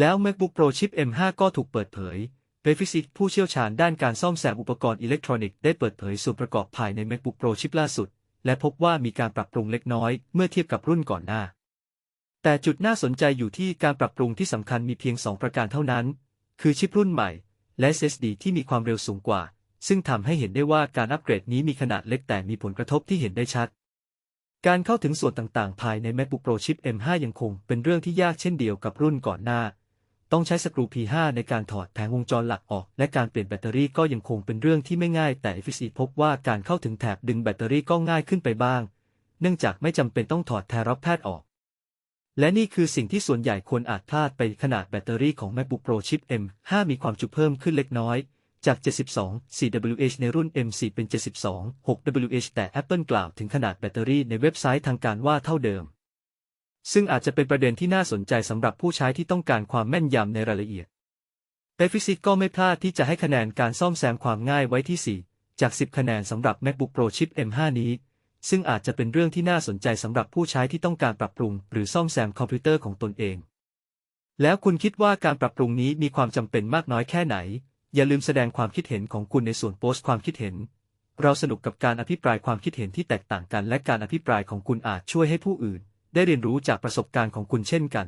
แล้ว MacBook Pro ชิป M5 ก็ถูกเปิดเผยเบฟิซิกผู้เชี่ยวชาญด้านการซ่อมแซมอุปกรณ์อิเล็กทรอนิกส์ได้เปิดเผยส่วนประกอบภายใน MacBook Pro ชิปล่าสุด และพบว่ามีการปรับปรุงเล็กน้อยเมื่อเทียบกับรุ่นก่อนหน้า แต่จุดน่าสนใจอยู่ที่การปรับปรุงที่สำคัญมีเพียง 2 ประการเท่านั้น คือชิปรุ่นใหม่ และ SSD ที่มีความเร็วสูงกว่า ซึ่งทำให้เห็นได้ว่าการอัปเกรดนี้มีขนาดเล็กแต่มีผลกระทบที่เห็นได้ชัดการเข้าถึงส่วนต่างๆ ภายใน MacBook Pro ชิป M5 ยังคงเป็นเรื่องที่ยากเช่นเดียวกับรุ่นก่อนหน้า ต้องใช้สกรู P5 ในการถอดแผงวงจรหลักออก และการเปลี่ยนแบตเตอรี่ก็ยังคงเป็นเรื่องที่ไม่ง่าย แต่ FSC พบว่าการเข้าถึงแถบดึงแบตเตอรี่ก็ง่ายขึ้นไปบ้าง เนื่องจากไม่จำเป็นต้องถอดแทรับแพทย์ออก และนี่คือสิ่งที่ส่วนใหญ่คนอาจพลาดไปขนาดแบตเตอรี่ของ MacBook Pro ชิป M5 มีความจุเพิ่มขึ้นเล็กน้อยจาก 72 4WH ในรุ่น M4 เป็น 72 6WH แต่ Apple กล่าวถึงขนาดแบตเตอรี่ในเว็บไซต์ทางการว่าเท่าเดิม ซึ่งอาจจะเป็นประเด็นที่น่าสนใจสำหรับผู้ใช้ที่ต้องการความแม่นยำในรายละเอียด b e f i s i t ก็ไม่พลาดที่จะให้คะแนนการซ่อมแซมความง่ายไว้ที่ 4 จาก 10 คะแนนสำหรับ MacBook Pro ชิป M5 นี้ ซึ่งอาจจะเป็นเรื่องที่น่าสนใจสำหรับผู้ใช้ที่ต้องการปรับปรุง หรือซ่อมแซมคอมพิวเตอร์ของตนเอง แล้วคุณคิดว่าการปรับปรุงนี้มีความจำเป็นมากน้อยแค่ไหน อย่าลืมแสดงความคิดเห็นของคุณในส่วนโพสต์ความคิดเห็น เราสนุกกับการอภิปรายความคิดเห็นที่แตกต่างกัน และการอภิปรายของคุณอาจช่วยให้ผู้อื่น ได้เรียนรู้จากประสบการณ์ของคุณเช่นกัน